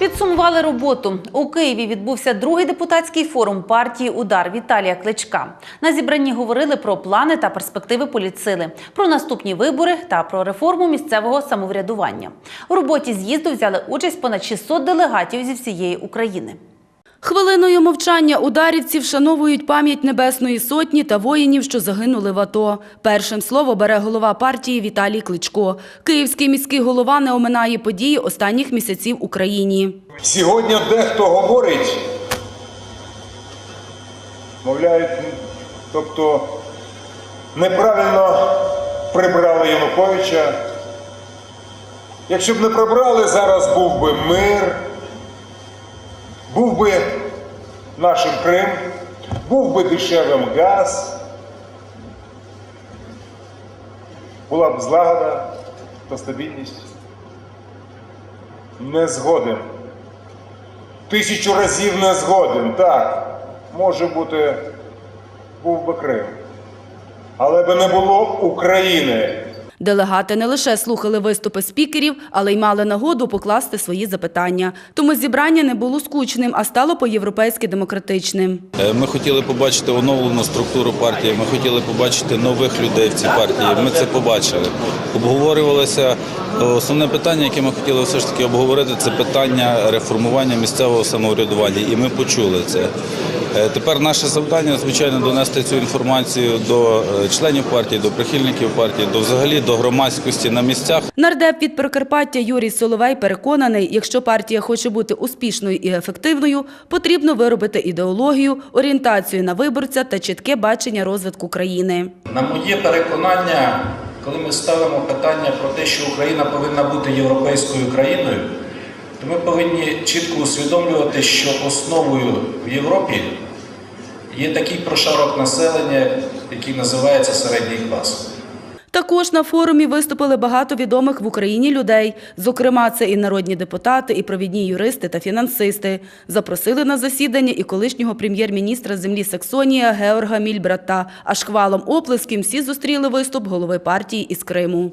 Підсумували роботу. У Києві відбувся другий депутатський форум партії Удар Віталія Кличка. На зібранні говорили про плани та перспективи політсили, про наступні вибори та про реформу місцевого самоврядування. У роботі з'їзду взяли участь понад 600 делегатів зі всієї України. Хвилиною мовчання ударівці вшановують пам'ять Небесної Сотні та воїнів, що загинули в АТО. Першим слово бере голова партії Віталій Кличко. Київський міський голова не оминає події останніх місяців Україні. Сьогодні дехто говорить, мовляють, тобто неправильно прибрали Януковича. Якщо б не прибрали, зараз був би мир, був би нашим Крим, був би дешевим газ, була б злагода та стабільність. Не згоден. Тисячу разів не згоден. Так, може бути, був би Крим. Але би не було України. Делегати не лише слухали виступи спікерів, але й мали нагоду покласти свої запитання. Тому зібрання не було скучним, а стало по-європейськи демократичним. Е, Ми хотіли побачити оновлену структуру партії. Ми хотіли побачити нових людей в цій партії. Ми це побачили. Обговорювалося е, основне питання, яке ми хотіли все ж таки обговорити, це питання реформування місцевого самоврядування. І ми почули це. Е, Тепер наше завдання, звичайно, донести цю інформацію до е, членів партії, до прихильників партії, до взагалі до громадськості на місцях. Нардеп від Прикарпаття Юрій Соловей переконаний, якщо партія хоче бути успішною і ефективною, потрібно виробити ідеологію, орієнтацію на виборця та чітке бачення розвитку країни. На моє переконання, коли ми ставимо питання про те, що Україна повинна бути європейською країною, ми повинні чітко усвідомлювати, що основою в Європі є такий прошарок населення, який називається середній клас. Також на форумі виступили багато відомих в Україні людей. Зокрема, це і народні депутати, і провідні юристи та фінансисти. Запросили на засідання і колишнього прем'єр-міністра землі Саксонія Георга Мільбрата. А шквалом оплесків всі зустріли виступ голови партії із Криму.